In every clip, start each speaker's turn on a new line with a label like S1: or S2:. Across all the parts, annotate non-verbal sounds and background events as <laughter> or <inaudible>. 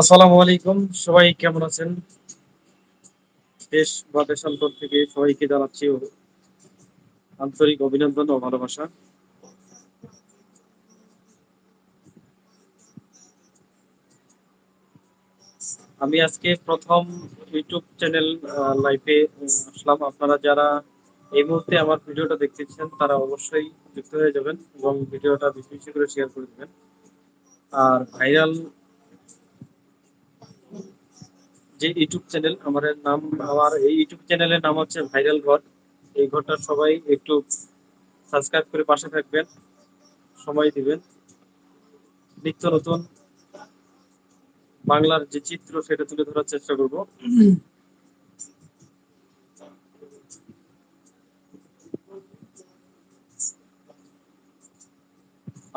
S1: আসসালামু আলাইকুম। সবাই কেমন আছেন? দেশ বা দেশান্তর থেকে সবাইকে জানাচ্ছি আন্তরিক অভিনন্দন ও ভালোবাসা। আমি আজকে প্রথম ইউটিউব চ্যানেল লাইভে আসলাম। আপনারা যারা এই মুহূর্তে আমার ভিডিওটা দেখতেছেন, তারা অবশ্যই যুক্ত হয়ে যাবেন এবং ভিডিওটা বেশি বেশি করে শেয়ার করে দেবেন। আর ভাইরাল যে ইউটিউব চ্যানেল, আমার নাম, আমার এই ইউটিউব চ্যানেলের নাম হচ্ছে ভাইরাল ঘর এই ঘরটা সবাই একটু সাবস্ক্রাইব করে পাশে থাকবেন, সময় দিবেন। নিত্য নতুন বাংলার যে চিত্র, সেটা তুলে ধরার চেষ্টা করব।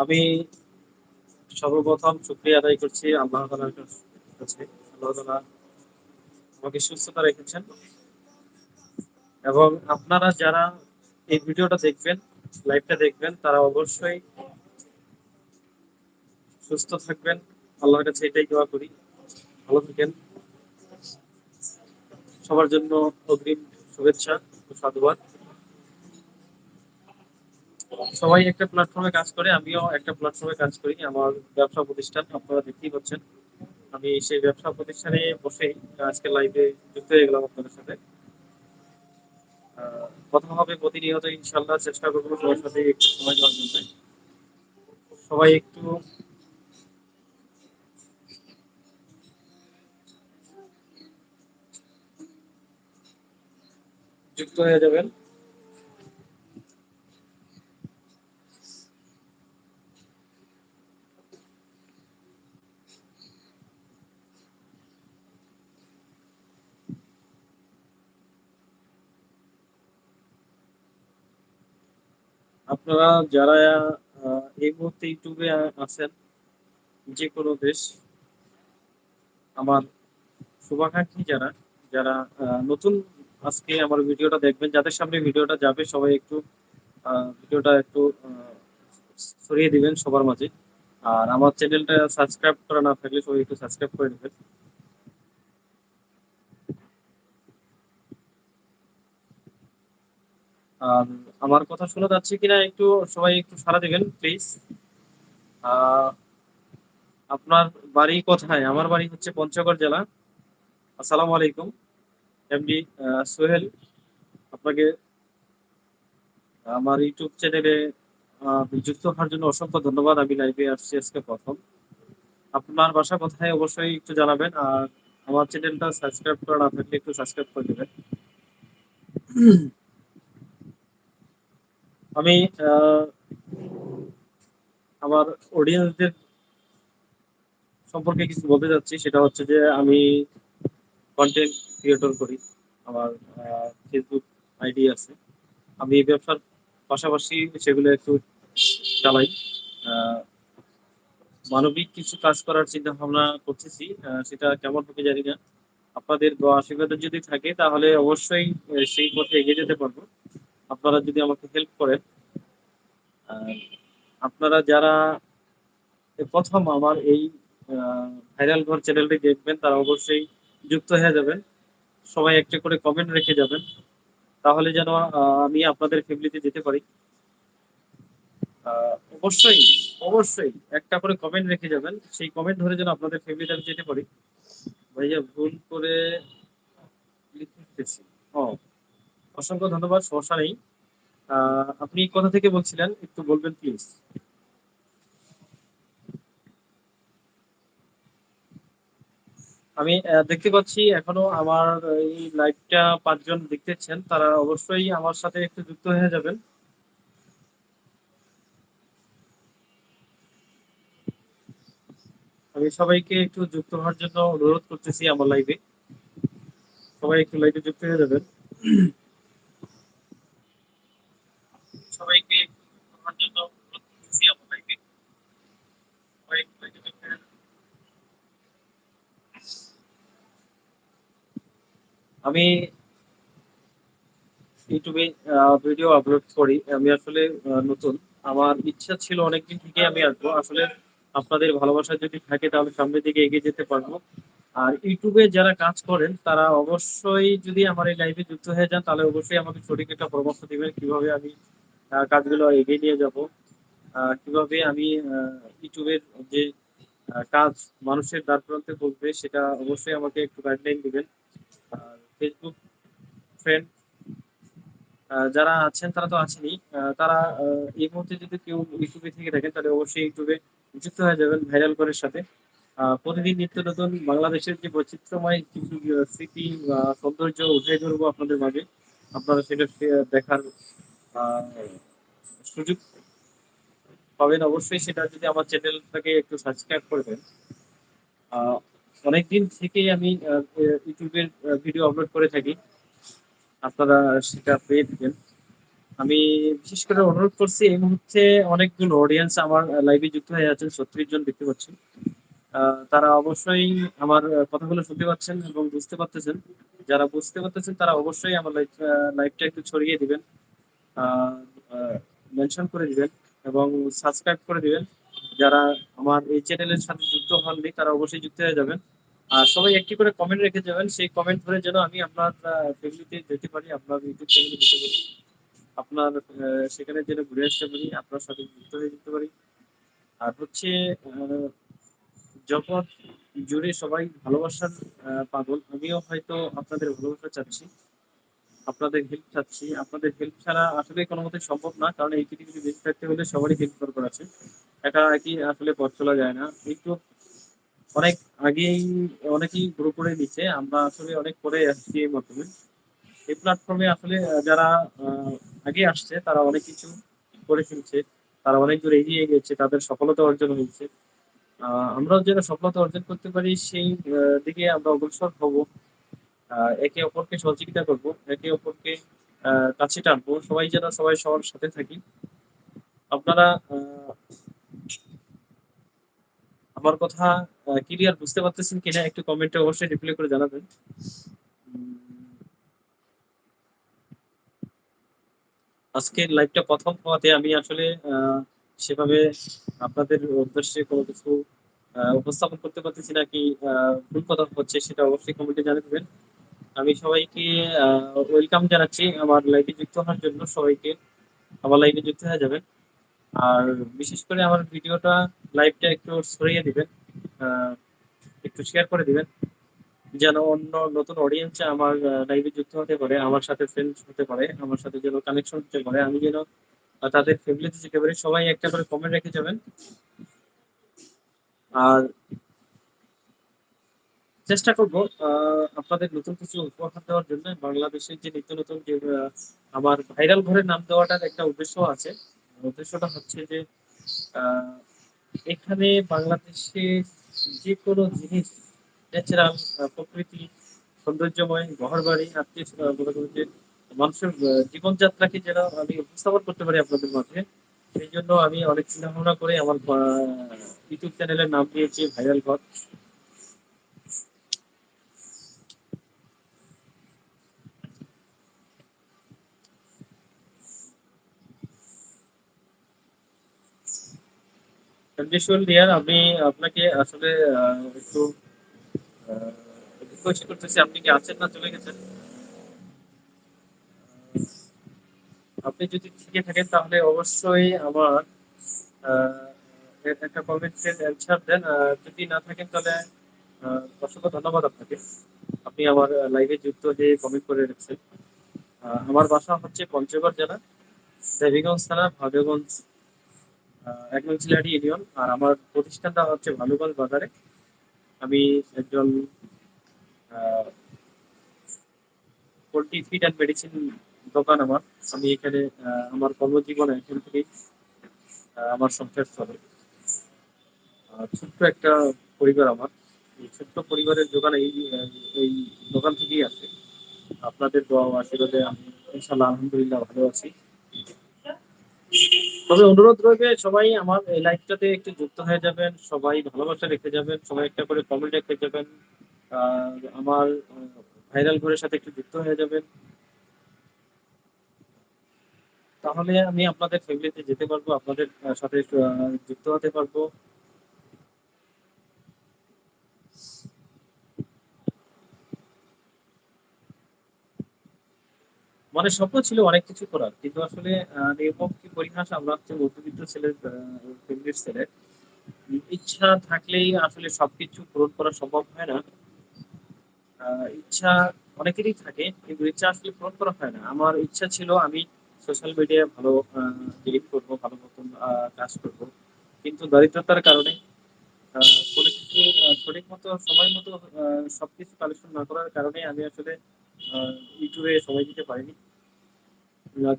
S1: আমি সর্বপ্রথম শুক্রিয়া আদায় করছি আল্লাহ আল্লাহ আমাকে সুস্থতা রেখেছেন। এবং আপনারা যারা এই ভিডিওটা দেখবেন, লাইভটা দেখবেন, তারা অবশ্যই সুস্থ থাকবেন। আল্লাহর কাছে এটাই দোয়া করি। ভালো থাকেন। সবার জন্য অগ্রিম শুভেচ্ছা ও সাধুবাদ। সবাই একটা প্ল্যাটফর্মে কাজ করে, আমিও একটা প্ল্যাটফর্মে কাজ করি, আমার ব্যবসা প্রতিষ্ঠান, আপনারা দেখতেই পাচ্ছেন। আমি সেই ব্যবসা প্রতিষ্ঠানে বসেই আজকে লাইভে যুক্ত হয়ে গেলাম আপনাদের সাথে। কথা হবে প্রতিনিয়ত ইনশাল্লাহ চেষ্টা করব সবার সাথে একটু সময় দেওয়ার জন্য। সবাই একটু যুক্ত হয়ে যাবেন। আপনারা যারা এই মুহূর্তে ইউটিউবে আছেন যে কোনো দেশ, আমার শুভাকাঙ্ক্ষী যারা যারা নতুন আজকে আমার ভিডিওটা দেখবেন, যাদের সামনে ভিডিওটা যাবে, সবাই একটু ভিডিওটা একটু ছড়িয়ে দিবেন সবার মাঝে। আর আমার চ্যানেলটা সাবস্ক্রাইব করা না থাকলে সবাই একটু সাবস্ক্রাইব করে নেবেন। আর আমার কথা শোনা যাচ্ছে কিনা একটু, সবাই একটু সারা দেবেন প্লিজ আপনার বাড়ি কোথায়? আমার বাড়ি হচ্ছে পঞ্চগড় জেলা। আসসালামু আলাইকুম এমডি সোহেল। আপনাকে আমার ইউটিউব চ্যানেলে যুক্ত হওয়ার জন্য অসংখ্য ধন্যবাদ। আমি লাইভে আসছি আজকে প্রথম। আপনার বাসা কোথায় অবশ্যই একটু জানাবেন, আর আমার চ্যানেলটা সাবস্ক্রাইব করা না থাকলে একটু সাবস্ক্রাইব করে দেবেন। <clears throat> আমি আমার অডিয়েন্সদের সম্পর্কে কিছু বলতে চাচ্ছি। সেটা হচ্ছে যে, আমি কন্টেন্ট ক্রিয়েটর করি। আমার ফেসবুক আইডি আছে। আমি এই ব্যবসার পাশাপাশি সেগুলো একটু চালাই। মানবিক কিছু কাজ করার চিন্তা ভাবনা করতেছি সেটা কেমন হবে জানি না। আপনাদের আশীর্বাদ যদি থাকে, তাহলে অবশ্যই সেই পথে এগিয়ে যেতে পারব। আপনারা যদি আমাকে হেল্প করেন আপনারা যারা প্রথম আমার এই ভাইরাল ঘর চ্যানেলটি দেখবেন, তারা অবশ্যই যুক্ত হয়ে যাবেন। সবাই একটা করে কমেন্ট রেখে যাবেন। তাহলে যেন আমি আপনাদের ফ্যামিলিতে যেতে পারি। অবশ্যই অবশ্যই একটা করে কমেন্ট রেখে যাবেন। সেই কমেন্ট ধরে যেন আপনাদের ফ্যামিলিতে আমি যেতে পারি। ভাইয়া, ভুল করে লিখতেছি ও। অসংখ্য ধন্যবাদ, সমস্যা নেই। আপনি কোথা থেকে বলছিলেন? একটু বলবেন প্লিজ আমি দেখতে পাচ্ছি এখনও আমার এই লাইভটা পাঁচজন দেখতেছেন, তারা অবশ্যই আমার সাথে একটু যুক্ত হয়ে যাবেন। আমি সবাইকে একটু যুক্ত হওয়ার জন্য অনুরোধ করতেছি আমার লাইভে সবাই একটু লাইভে যুক্ত হয়ে যাবেন সবাইকে হওয়ার জন্য অনুরোধ করতেছি আমার লাইভে সবাই যুক্ত হয়ে আমি ইউটিউবে ভিডিও আপলোড করি। আমি আসলে নতুন। আমার ইচ্ছা ছিল অনেকদিন থেকে আমি আসব। আসলে আপনাদের ভালোবাসা যদি থাকে, তাহলে সামনের দিকে এগিয়ে যেতে পারব। আর ইউটিউবে যারা কাজ করেন, তারা অবশ্যই যদি আমার এই লাইভে যুক্ত হয়ে যান, তাহলে অবশ্যই আমাকে সঠিক একটা পরামর্শ দিবেন কীভাবে আমি কাজগুলো এগিয়ে নিয়ে যাব। কীভাবে আমি ইউটিউবের যে কাজ মানুষের দ্বার প্রান্তে পৌঁছবে সেটা অবশ্যই আমাকে একটু গাইডলাইন দিবেন। আর ফেসবুক ফ্রেন্ড যারা আছেন, তারা তো আছেনই তারা এই মুহূর্তে যদি কেউ ইউটিউবে থেকে থাকেন, তাহলে অবশ্যই ইউটিউবে যুক্ত হয়ে যাবেন ভাইরাল করের সাথে। প্রতিদিন নিত্য নতুন বাংলাদেশের যে বৈচিত্র্যময় কিছু স্মৃতি বা সৌন্দর্য উঠে ধরবো আপনাদের মাঝে। আপনারা সেটা দেখার সুযোগ পাবেন অবশ্যই, সেটা যদি আমার চ্যানেলটাকে একটু সাবস্ক্রাইব করে দেন অনেকদিন থেকেই আমি ইউটিউবের ভিডিও আপলোড করে থাকি। আপনারা সেটা পেয়ে থাকেন। আমি বিশেষ করে অনুরোধ করছি, এই মুহূর্তে অনেকগুলো অডিয়েন্স আমার লাইভে যুক্ত হয়ে আছেন, ছত্রিশ জন দেখতে পাচ্ছি তারা অবশ্যই আমার কথাগুলো শুনতে পাচ্ছেন এবং বুঝতে পারতেছেন। যারা বুঝতে পারতেছেন, তারা অবশ্যই আমার লাইভটা একটু ছড়িয়ে দিবেন। মেনশন করে দিবেন এবং সাবস্ক্রাইব করে দিবেন। যারা আমার এই চ্যানেলের সাথে যুক্ত হননি, তারা অবশ্যই যুক্ত হয়ে যাবেন। আর সবাই একটি করে কমেন্ট রেখে যাবেন। সেই কমেন্ট ধরে যেন আমি আপনার ফ্যামিলিতে যেতে পারি, আপনার ইউটিউব চ্যানেলে যেতে পারি, আপনার সেখানে যেন ঘুরে আসতে পারি, আপনার সাথে যুক্ত হয়ে যেতে পারি। আর হচ্ছে জগৎ জুড়ে সবাই ভালোবাসার পাগল, আমিও হয়তো আপনাদের ভালোবাসা চাচ্ছি। আপনাদের হেল্প চাচ্ছি। আপনাদের হেল্প ছাড়া আসলে কোনো মতে সম্ভব না, কারণ এই পৃথিবীতে বেঁচে থাকতে হলে সবারই হেল্প দরকার আছে। একা একই আসলে পথ চলা যায় না। একটু অনেক আগেই অনেকেই গ্রো করে নিচ্ছে আমরা আসলে অনেক পরে আসছি এই মাধ্যমে এই প্ল্যাটফর্মে আসলে যারা আগে আসছে, তারা অনেক কিছু করে ফেলছে। তারা অনেক দূর এগিয়ে গেছে, তাদের সফলতা অর্জন হয়েছে। আমরাও যেটা সফলতা অর্জন করতে পারি, সেই দিকে আমরা অগ্রসর হব। একে অপরকে সহযোগিতা করব, একে অপরকে কাছে টানবো, সবাই যেন সবাই সবার সাথে থাকি। আপনারা আমার কথা ক্লিয়ার বুঝতে পারতেছেন কিনা একটু কমেন্টে অবশ্যই রিপ্লাই করে জানাবেন। আজকের লাইভটা প্রথম হওয়াতে আমি আসলে সেভাবে আপনাদের উদ্দেশ্যে কোনো কিছু উপস্থাপন করতে পারতেছি না কি ভুল কথা হচ্ছে সেটা অবশ্যই কমেন্টে জানিয়ে দেবেন। আমি সবাইকে ওয়েলকাম জানাচ্ছি আমার লাইভে যুক্ত হওয়ার জন্য সবাইকে। আমার লাইভে যুক্ত হয়ে যাবেন। আর বিশেষ করে আমার ভিডিওটা লাইভটা একটু ছড়িয়ে দিবেন একটু শেয়ার করে দিবেন, যেন অন্য নতুন অডিয়েন্স আমার লাইভে যুক্ত হতে পারে, আমার সাথে ফ্রেন্ড হতে পারে, আমার সাথে যেন কানেকশন হতে পারে। আমি যেন তাদের ফ্যামিলিতে যেতে পারি সবাই একটা করে কমেন্ট রেখে যাবেন। আর চেষ্টা করব আপনাদের নতুন কিছু উপহার দেওয়ার জন্য। বাংলাদেশের যে নিত্য নতুন যে আমার ভাইরাল ঘরের নাম দেওয়াটার একটা উদ্দেশ্য আছে। উদ্দেশ্যটা হচ্ছে যে এখানে বাংলাদেশে যে কোনো জিনিস ন্যাচারাল প্রকৃতি, সৌন্দর্যময় ঘর বাড়ি আত্মীয় যে মানুষের জীবনযাত্রাকে যেন আমি উপস্থাপন করতে পারি আপনাদের মাঝে, সেই জন্য আমি অনেক চিন্তা ভাবনা করে আমার ইউটিউব চ্যানেলের নাম দিয়েছি, ভাইরাল ঘর। কন্ডিশন ডিয়ার আমি আপনাকে আসলে একটু রিকোয়েস্ট করতেছি। আপনি কি আছেন না চলে গেছেন? আপনি যদি থেকে থাকেন তাহলে অবশ্যই আমার একটা কমেন্টের অ্যান্সার দেন। যদি না থাকেন তাহলে অসংখ্য ধন্যবাদ আপনাকে। আপনি আমার লাইভে যুক্ত হয়ে কমেন্ট করে রেখেছেন। আমার বাসা হচ্ছে পঞ্চগড় জেলা, দেবীগঞ্জ থানা ভাগ্যগঞ্জ এক ইউনিয়ন, আর আমার প্রতিষ্ঠানটা হচ্ছে ভালুগঞ্জ বাজারে। আমি একজন পোলট্রি ফিড অ্যান্ড মেডিসিন দোকান আমার। আমি এখানে আমার কর্মজীবনে এখান থেকেই আমার সংসার চলে। ছোট্ট একটা পরিবার আমার। এই ছোট্ট পরিবারের দোকান এই এই দোকান থেকেই আছে। আপনাদের দোয়া আশীর্বাদে আমি ইনশাল্লাহ আলহামদুলিল্লাহ ভালো আছি। তবে অনুরোধ রইবে, সবাই আমার এই লাইভটাতে একটু যুক্ত হয়ে যাবেন, সবাই ভালোবাসা রেখে যাবেন, সবাই একটা করে কমেন্ট রেখে যাবেন আমার ভাইরাল ঘরের সাথে একটু যুক্ত হয়ে যাবেন। তাহলে আমি আপনাদের ফ্যামিলিতে যেতে পারব, আপনাদের সাথে যুক্ত হতে পারব। মানে স্বপ্ন ছিল অনেক কিছু করার, কিন্তু আসলে নির্মম কি পরিহাস? আমরা হচ্ছে মধ্যবিত্ত ছেলের ফ্যামিলির ছেলে। ইচ্ছা থাকলেই আসলে সবকিছু পূরণ করা সম্ভব হয় না। ইচ্ছা অনেকেরই থাকে, কিন্তু ইচ্ছা আসলে পূরণ করা হয় না। আমার ইচ্ছা ছিল আমি সোশ্যাল মিডিয়ায় ভালো ডিলিট করব, ভালো মতন কাজ করব। কিন্তু দারিদ্রতার কারণে কোনো কিছু সঠিক মতো, সময় মতো সবকিছু কালেকশন না করার কারণে আমি আসলে ইউটিউবে সময় দিতে পারিনি।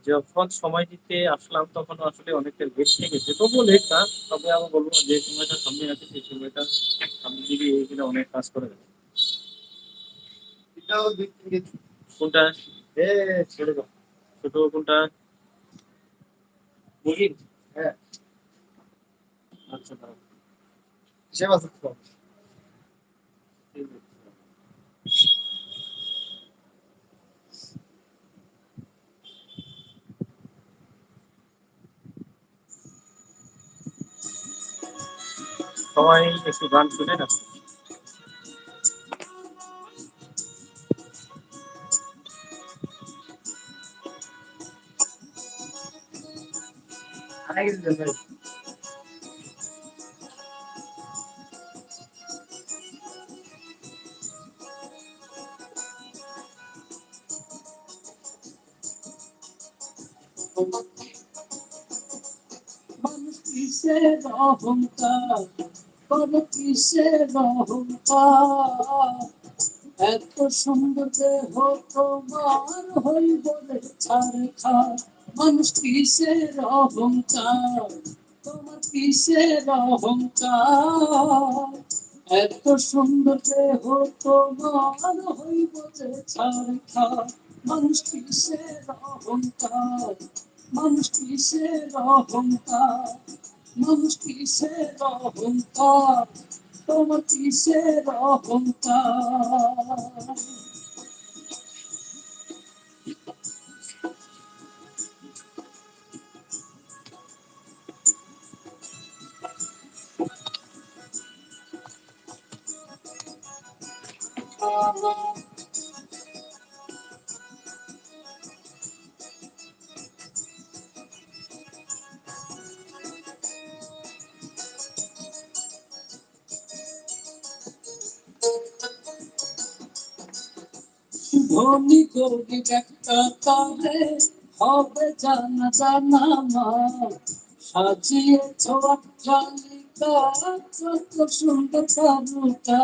S1: যখন সময় দিতে আসলাম তখন আসলে অনেকটা লেট হয়ে গেছে। তবুও লেট না তবে আমি বলব যে সময়টা সামনে আছে সেই সময়টা সামনে দিকে এগিয়ে অনেক কাজ করে দেবে কোনটা? এ ছেড়ে দাও। ছোট কোনটা? মুরগির হ্যাঁ। আচ্ছা দাঁড়াও। সে মাছ সবাই একটু গান শুনে না
S2: মানুষ কিসের অহংকার বড় কিসের অহংকার এত সুন্দর দেহ তোমার হইব রে ছাড় মানুষ কিসের অহংকার তোমার কিসের অহংকার এত সুন্দর দেহ তোমার হইব যে ছাড় খার মানুষ কিসের অহংকার মানুষ কিসের অহংকার মানুষ কিসের অহংকার তোমার কিসের অহংকার ধনী গরিব একটা তারে হবে জানা জানা মা সাজিয়েছ অট্টালিকা কত সুন্দর তারকা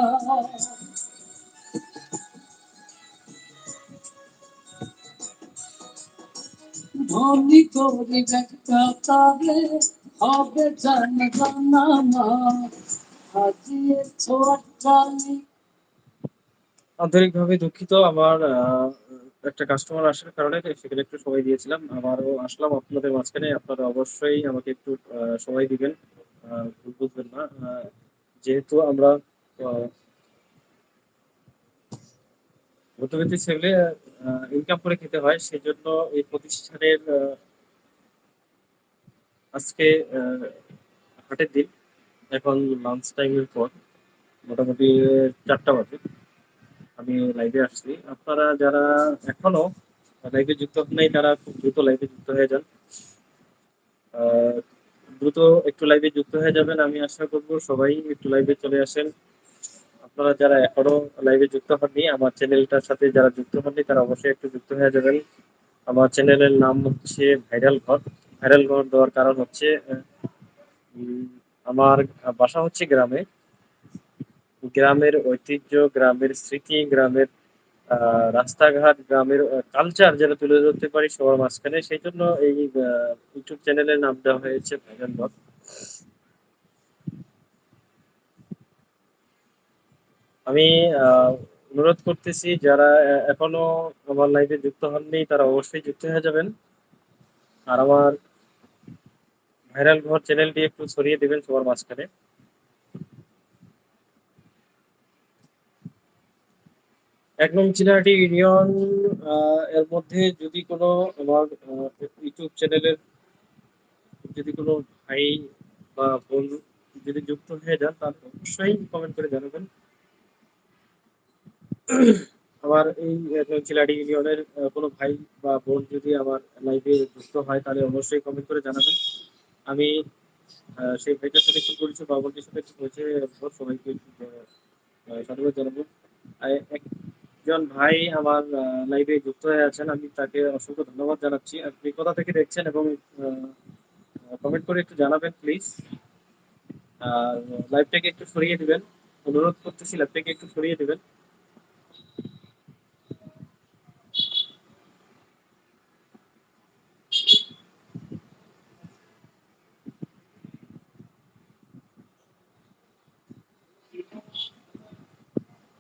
S2: ধনী গরিব একটা হবে জানা জানা মা সাজিয়েছ অট্টালিকা
S1: আন্তরিকভাবে দুঃখিত আমার একটা কাস্টমার আসার কারণে সেখানে একটু সময় দিয়েছিলাম। আবারও আসলাম আপনাদের মাঝখানে। আপনারা অবশ্যই আমাকে একটু সময় দিবেন। ভুল বুঝবেন না। যেহেতু আমরা মধ্যবিত্ত ছেলে ইনকাম করে খেতে হয় সেই জন্য এই প্রতিষ্ঠানের আজকে হাটের দিন। এখন লাঞ্চ টাইমের পর, মোটামুটি চারটা বাজে। আমি লাইভে আসছি। আপনারা যারা এখনও লাইভে যুক্ত হন নাই, তারা খুব দ্রুত লাইভে যুক্ত হয়ে যান। দ্রুত একটু লাইভে যুক্ত হয়ে যাবেন, আমি আশা করব সবাই একটু লাইভে চলে আসেন। আপনারা যারা এখনও লাইভে যুক্ত হননি, আমার চ্যানেলটার সাথে যারা যুক্ত হননি, তারা অবশ্যই একটু যুক্ত হয়ে যাবেন। আমার চ্যানেলের নাম হচ্ছে ভাইরাল ঘর ভাইরাল ঘর দেওয়ার কারণ হচ্ছে আমার বাসা হচ্ছে গ্রামে। গ্রামের ঐতিহ্য, গ্রামের স্মৃতি, গ্রামের রাস্তাঘাট, গ্রামের কালচার যেটা তুলে ধরতে পারি সবার মাঝখানে, সেই জন্য এই ইউটিউব চ্যানেলের নাম দেওয়া হয়েছে ভাইরাল ব্লগ আমি অনুরোধ করতেছি যারা এখনও আমার লাইভে যুক্ত হননি, তারা অবশ্যই যুক্ত হয়ে যাবেন। আর আমার ভাইরাল ঘর চ্যানেলটি একটু ছড়িয়ে দেবেন সবার মাঝখানে। এক নং চিনাহাটি ইউনিয়ন এর মধ্যে যদি কোনো আমার ইউটিউব চ্যানেলের যদি কোনো ভাই বা বোন যদি যুক্ত হয়ে যান তাহলে অবশ্যই কমেন্ট করে জানাবেন। আমার এই চিলাডি ইউনিয়নের কোনো ভাই বা বোন যদি আমার লাইভে যুক্ত হয় তাহলে অবশ্যই কমেন্ট করে জানাবেন। আমি সেই ভাইটার সাথে একটু করেছি বা বোনটির সাথে পরিচয় হব, সবাইকে সাধুবাদ জানাব। একজন ভাই আমার লাইভে যুক্ত হয়ে আছেন। আমি তাকে অসংখ্য ধন্যবাদ জানাচ্ছি। আপনি কোথা থেকে দেখছেন এবং কমেন্ট করে একটু জানাবেন প্লিজ আর লাইভটাকে একটু সরিয়ে দিবেন। অনুরোধ করতেছি লাইভটাকে একটু সরিয়ে দিবেন।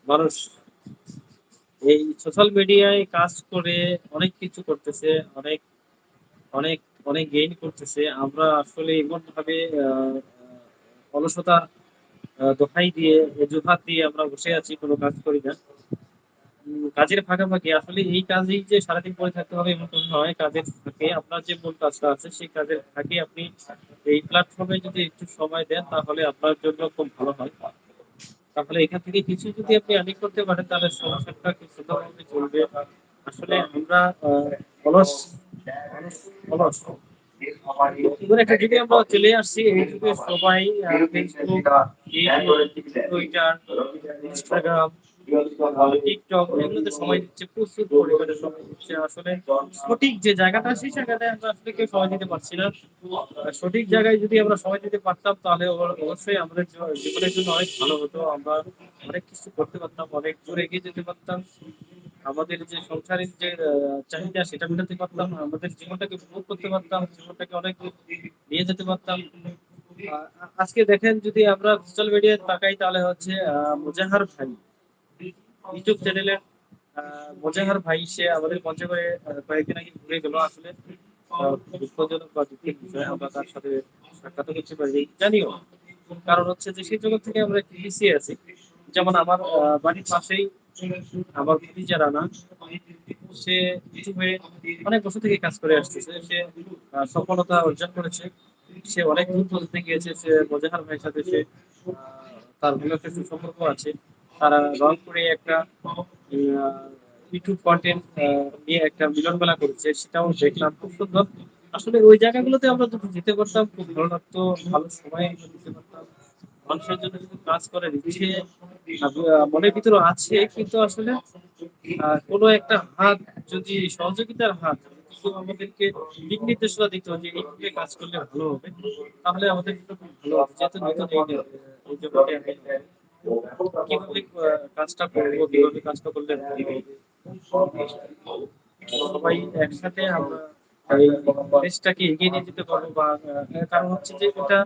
S1: মানুষ এই সোশ্যাল মিডিয়ায় কাজ করে অনেক কিছু করতেছে, অনেক অনেক অনেক গেইন করতেছে। আমরা আসলে এমন ভাবে অলসতার দোহাই দিয়ে, অজুহাত দিয়ে আমরা বসে আছি, কোনো কাজ করি না। কাজের ফাঁকাফাঁকি, আসলে এই কাজেই যে সারাদিন পরে থাকতে হবে এমন কোনো নয়। কাজের ফাঁকে আপনার যে মূল কাজটা আছে, সেই কাজের ফাঁকে আপনি এই প্ল্যাটফর্মে যদি একটু সময় দেন, তাহলে আপনার জন্য খুব ভালো হয়। তাহলে এখান থেকে কিছু যদি আপনি আর্নিং করতে পারেন, তাহলে সমস্যাটা খুব সুন্দরভাবে চলবে। আসলে আমরা অলস অলস। আমরা চলে আসছি, এই যুগে সবাই টুইটার ইনস্টাগ্রাম টিকটক এগুলোতে সময় দিচ্ছে প্রচুর পরিমাণে সময় দিচ্ছে। আসলে সঠিক যে জায়গাটা সেই জায়গাটায় আমরা আসলে কেউ সময় দিতে পারছি না। সঠিক জায়গায় যদি আমরা সময় দিতে পারতাম, তাহলে অবশ্যই আমাদের জীবনের জন্য অনেক ভালো হতো। আমরা অনেক কিছু করতে পারতাম, অনেক দূর এগিয়ে যেতে পারতাম। আমাদের যে সংসারের যে চাহিদা, সেটা মেটাতে পারতাম। আমাদের জীবনটাকে উপভোগ করতে পারতাম, জীবনটাকে অনেক নিয়ে যেতে পারতাম। আজকে দেখেন, যদি আমরা সোশ্যাল মিডিয়ায় তাকাই, তাহলে হচ্ছে মুজাহার ভাই। ইউটিউব চ্যানেলের মোজাহার ভাই, সে আমাদের পঞ্চগড়ে কয়েকদিন আগে ঘুরে গেল আসলে। দুঃখজনক বা দুঃখের বিষয়, আমরা তার সাথে সাক্ষাৎ করতে পারি। জানিও কারণ হচ্ছে যে সেই জগৎ থেকে আমরা পিছিয়ে আছি। যেমন আমার বাড়ির পাশেই আমার ভাতিজা রানা, সে ইউটিউবে অনেক বছর থেকে কাজ করে আসতেছে। সে সফলতা অর্জন করেছে। সে অনেক দূর পর্যন্ত গিয়েছে। সে মোজাহার ভাইয়ের সাথে সে তার ভালো একটা সুসম্পর্ক আছে। রংপুরে একটা ইউটিউব কন্টেন্ট নিয়ে একটা মিলন মেলা করেছে, সেটাও দেখলাম, খুব সুন্দর। আসলে ওই জায়গাগুলোতে আমরা যদি যেতে পারতাম, খুব ভালো লাগতো ভালো সময় দিতে পারতাম। মানুষের জন্য কিন্তু কাজ করে দিচ্ছে মনের ভিতরে আছে, কিন্তু আসলে কোনো একটা হাত, যদি সহযোগিতার হাত কিন্তু আমাদেরকে দিক নির্দেশনা দিত যে এইভাবে কাজ করলে ভালো হবে, তাহলে আমাদের জন্য খুব ভালো হবে। যেহেতু নতুন এই কীভাবে কাজটা করব, কীভাবে কাজটা করলে সবাই একসাথে আমরা এই দেশটাকে এগিয়ে নিয়ে যেতে পারব বা কারণ হচ্ছে যে এটা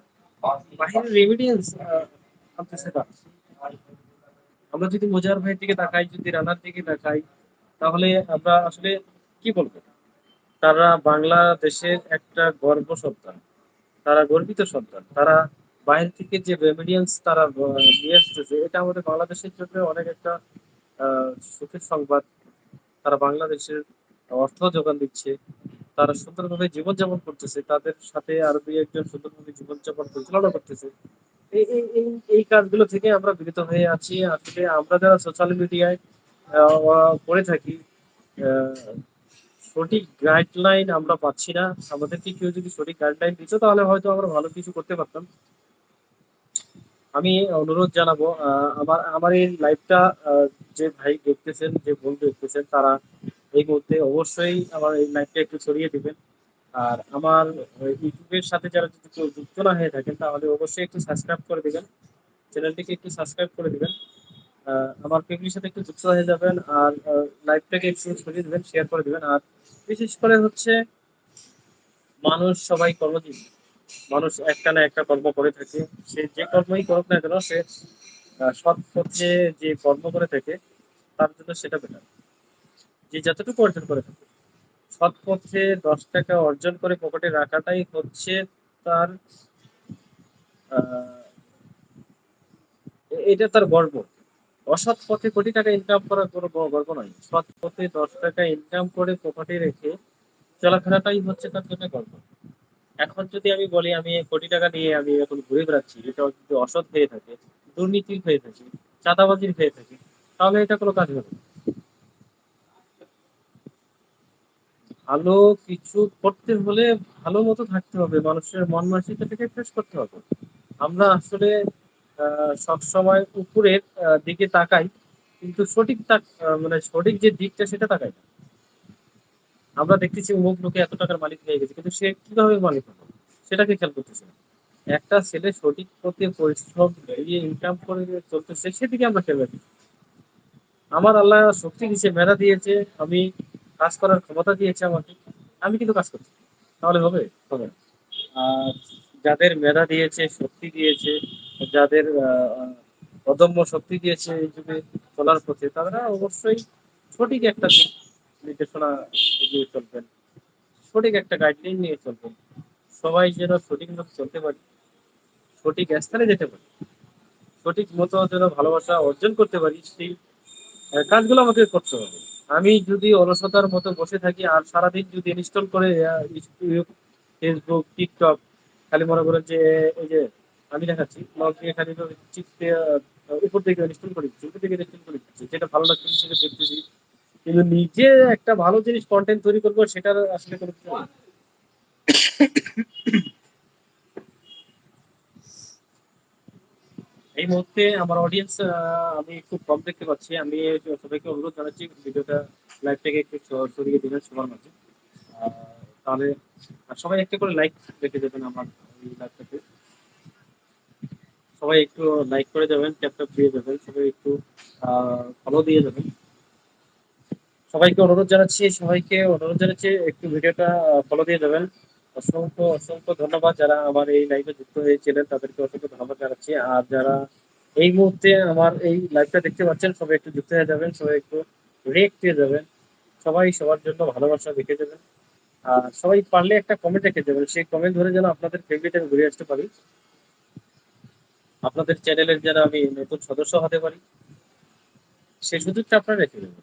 S1: বাহিরের আমরা যদি মোজার ভাইয়ের দিকে তাকাই, যদি রানার দিকে তাকাই, তাহলে আমরা আসলে কি বলব? তারা বাংলাদেশের একটা গর্ব সন্তান, তারা গর্বিত সন্তান, তারা বাইরে থেকে যে রেমিডিয়েন্স তারা নিয়ে আসতেছে এটা আমাদের বাংলাদেশের জন্য অনেক একটা সুখের সংবাদ। তারা বাংলাদেশের অর্থ যোগান দিচ্ছে, তারা সুন্দরভাবে জীবনযাপন করতেছে, তাদের সাথে আরও দুই একজন সুন্দরভাবে জীবনযাপন পরিচালনা করতেছে। এই কাজগুলো থেকে আমরা বিরত হয়ে আছি। আসলে আমরা যারা সোশ্যাল মিডিয়ায় পড়ে থাকি সঠিক গাইডলাইন আমরা পাচ্ছি না। আমাদেরকে কেউ যদি সঠিক গাইডলাইন দিত, তাহলে হয়তো আমরা ভালো কিছু করতে পারতাম। আমি অনুরোধ জানাব আমার আমার এই লাইভটা যে ভাই দেখতেছেন, যে বোন দেখতেছেন, তারা এই মুহূর্তে অবশ্যই আমার এই লাইভটা একটু ছড়িয়ে দিবেন। আর আমার ইউটিউবের সাথে যারা যদি কেউ যুক্ত না হয়ে থাকেন, তাহলে অবশ্যই একটু সাবস্ক্রাইব করে দিবেন। চ্যানেলটিকে একটু সাবস্ক্রাইব করে দিবেন। আমার ফ্যামিলির সাথে একটু যুক্ত হয়ে যাবেন আর লাইভটাকে একটু ছড়িয়ে দিবেন শেয়ার করে দিবেন। আর বিশেষ করে হচ্ছে, মানুষ সবাই কর্মজীবী। মানুষ একটা না একটা কর্ম করে থাকে, সে যে কর্মই করুক না কেন, সে সৎ পথে যে কর্ম করে থাকে, তার জন্য সেটা বেটার যে যতটুকু অর্জন করে থাকে, সৎ পথে দশ টাকা অর্জন করে পকেটে রাখাটাই হচ্ছে তার এটা তার গর্ব। অসৎ পথে কোটি টাকা ইনকাম করার কোনো গর্ব নয়। সৎ পথে দশ টাকা ইনকাম করে পকেটে রেখে চলাফেরাটাই হচ্ছে তার জন্য গর্ব। এখন যদি আমি বলি, আমি কোটি টাকা নিয়ে আমি এখন ঘুরে বেড়াচ্ছি এটা যদি অসৎ হয়ে থাকে, দুর্নীতির হয়ে থাকে, চাঁদাবাজির হয়ে থাকে, তাহলে এটা কোনো কাজ হবে ভালো কিছু করতে হলে ভালো মতো থাকতে হবে, মানুষের মন মানসিকতাকে ফেস করতে হবে। আমরা আসলে সবসময় উপরের দিকে তাকাই, কিন্তু সঠিক মানে সঠিক যে দিকটা সেটা তাকাই না। আমরা দেখতেছি অমুক লোকে এত টাকার মালিক হয়ে গেছে, কিন্তু সে কীভাবে মালিক হলো? সেটাকে খেয়াল করতেছে না। একটা ছেলে সঠিক পথে পরিশ্রম দিয়ে ইনকাম করে চলতেছে, সেদিকে আমরা খেয়াল রাখি। আমার আল্লাহ শক্তি দিয়েছে, মেধা দিয়েছে, আমি কাজ করার ক্ষমতা দিয়েছে আমাকে, আমি কিন্তু কাজ করছি। তাহলে হবে? হবে আর যাদের মেধা দিয়েছে, শক্তি দিয়েছে, যাদের অদম্য শক্তি দিয়েছে এই যুগে চলার পথে, তারা অবশ্যই সঠিক একটা দিক নির্দেশনা এগিয়ে চলবেন। সঠিক একটা গাইডলাইন নিয়ে চলবেন। সবাই যেন সঠিক মতো চলতে পারি, সঠিক স্থানে যেতে পারি, সঠিক মতো যেন ভালোবাসা অর্জন করতে পারি, সেই কাজগুলো আমাকে করতে হবে। আমি যদি অলসতার মতো বসে থাকি, আর সারাদিন যদি ইনস্টল করে ফেসবুক টিকটক খালি মনে করেন যে, এই যে, আমি দেখাচ্ছি খালি উপর থেকে ইনস্টল করে দিচ্ছি, উপর থেকে ইনস্টল করে দিচ্ছি, যেটা ভালো লাগছে, সেটা দেখতেছি কিন্তু নিজে একটা ভালো জিনিস কন্টেন্ট তৈরি করব, সেটার আসলে কোনো কিছু এই মুহূর্তে আমার অডিয়েন্স আমি খুব কম দেখতে পাচ্ছি। আমি সবাইকে অনুরোধ জানাচ্ছি, ভিডিওটা লাইভ থেকে একটু সরিয়ে দিবেন সবার মাঝে। তাহলে সবাই একটা করে লাইক রেখে দেবেন আমার এই লাইভটাতে সবাই একটু লাইক করে যাবেন ট্যাপ দিয়ে যাবেন, সবাই একটু ফলো দিয়ে যাবেন। সবাইকে অনুরোধ জানাচ্ছি, সবাইকে অনুরোধ জানাচ্ছি একটু ভিডিওটা ফলো দিয়ে যাবেন অসংখ্য অসংখ্য ধন্যবাদ যারা আমার এই লাইভে যুক্ত হয়েছিলেন, তাদেরকে অসংখ্য ধন্যবাদ জানাচ্ছি। আর যারা এই মুহূর্তে আমার এই লাইভটা দেখতে পাচ্ছেন, সবাই একটু যুক্ত হয়ে যাবেন, সবাই একটু রেক দিয়ে যাবেন সবাই সবার জন্য ভালোবাসা দেখে যাবেন আর সবাই পারলে একটা কমেন্ট রেখে দেবেন। সেই কমেন্ট ধরে যেন আপনাদের ফেভারিট আমি ঘুরে আসতে পারি। আপনাদের চ্যানেলের যেন আমি নতুন সদস্য হতে পারি, সেই সুযোগটা আপনারা রেখে দেবেন।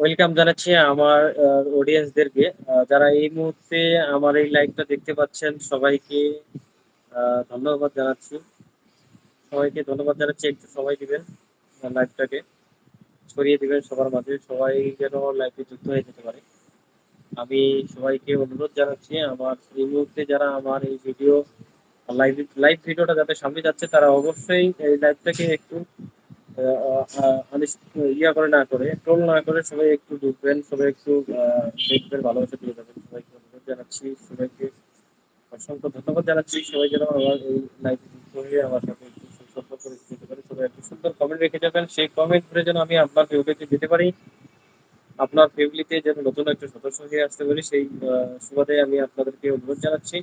S1: ওয়েলকাম জানাচ্ছি আমার অডিয়েন্সদেরকে যারা এই মুহূর্তে আমার এই লাইভটা দেখতে পাচ্ছেন, সবাইকে ধন্যবাদ জানাচ্ছি। সবাইকে ধন্যবাদ জানাচ্ছি, একটু সময় দিবেন লাইভটাকে ছড়িয়ে দিবেন সবার মাঝে, সবাই যেন লাইভে যুক্ত হয়ে যেতে পারে। আমি সবাইকে অনুরোধ জানাচ্ছি, আমার এই মুহূর্তে যারা আমার এই ভিডিও লাইভ লাইভ ভিডিওটা যাদের সামনে যাচ্ছে, তারা অবশ্যই এই লাইভটাকে একটু ইয়া করে না করে ট্রোল না করে সবাই একটু ঢুকবেন সবাই একটু দেখবেন ভালোবাসা দিয়ে যাবেন। সবাইকে অনুরোধ জানাচ্ছি, সবাইকে অসংখ্য ধন্যবাদ জানাচ্ছি, সবাই যেন আমার এই লাইভ যুক্ত হয়ে আমার সাথে একটু সুসম্পর্ক যেতে পারে। সবাই একটু সুন্দর কমেন্ট রেখে যাবেন, সেই কমেন্ট ধরে যেন আমি আপনার ফেভারিটে যেতে পারি। আপনার ফ্যামিলিতে যেন নতুন একটা সদস্য হয়ে আসতে পারি, সেই সুবাদে আমি আপনাদেরকে অনুরোধ জানাচ্ছি।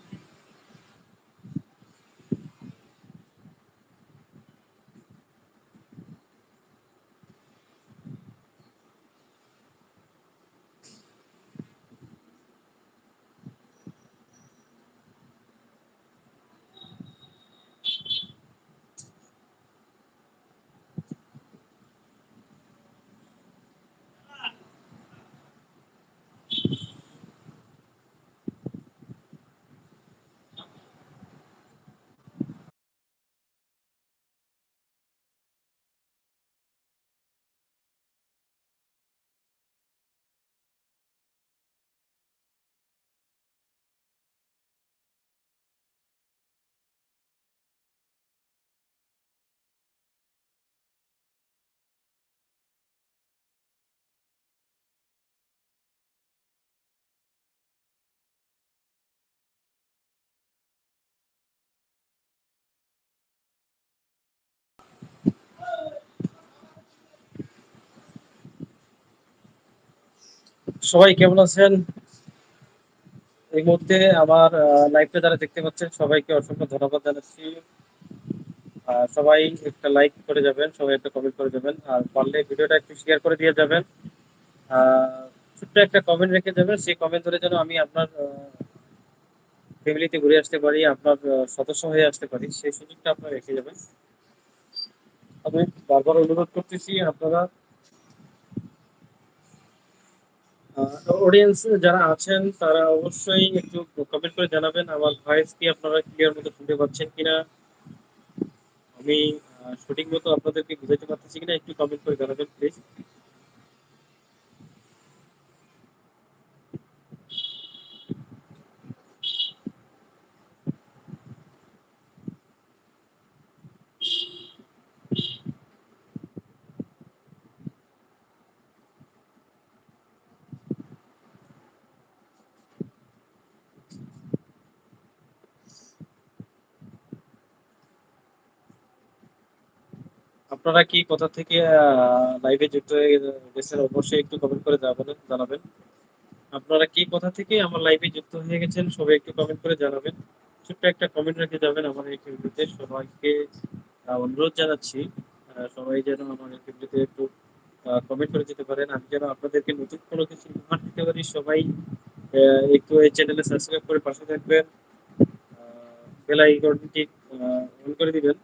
S1: সবাই কেমন আছেন? এই মুহূর্তে আমার লাইভটা যারা দেখতে পাচ্ছেন, সবাইকে অসংখ্য ধন্যবাদ জানাচ্ছি। সবাই একটা লাইক করে যাবেন, সবাই একটা কমেন্ট করে যাবেন, আর পারলে ভিডিওটা একটু শেয়ার করে দিয়ে যাবেন। ছোট্ট একটা কমেন্ট রেখে যাবেন, সেই কমেন্ট ধরে যেন আমি আপনার ফ্যামিলিতে ঘুরে আসতে পারি, আপনার সদস্য হয়ে আসতে পারি, সেই সুযোগটা আপনারা রেখে যাবেন। আমি বারবার অনুরোধ করতেছি আপনারা অডিয়েন্স যারা আছেন, তারা অবশ্যই একটু কমেন্ট করে জানাবেন আমার ভয়েস কি আপনারা ক্লিয়ার মতো শুনতে পাচ্ছেন কিনা। আমি সঠিক মতো আপনাদেরকে বুঝাইতে পারতেছি কিনা, একটু কমেন্ট করে জানাবেন প্লিজ আপনারা কি কোথা থেকে লাইভে যুক্ত হয়ে গেছেন অবশ্যই একটু কমেন্ট করে জানাবেন জানাবেন। আপনারা কি কোথা থেকে আমার লাইভে যুক্ত হয়ে গেছেন সবাই একটু কমেন্ট করে জানাবেন। ছোট্ট একটা কমেন্ট রেখে যাবেন আমার এই ভিডিওতে। সবাইকে অনুরোধ জানাচ্ছি সবাই যেন আমার এই ভিডিওতে একটু কমেন্ট করে যেতে পারেন। আমি যেন আপনাদেরকে নতুন কোনো কিছু উপহার দিতে পারি, সবাই একটু এই চ্যানেলে সাবস্ক্রাইব করে পাশে থাকবেন। বেল আইকনটি অন করে দিবেন।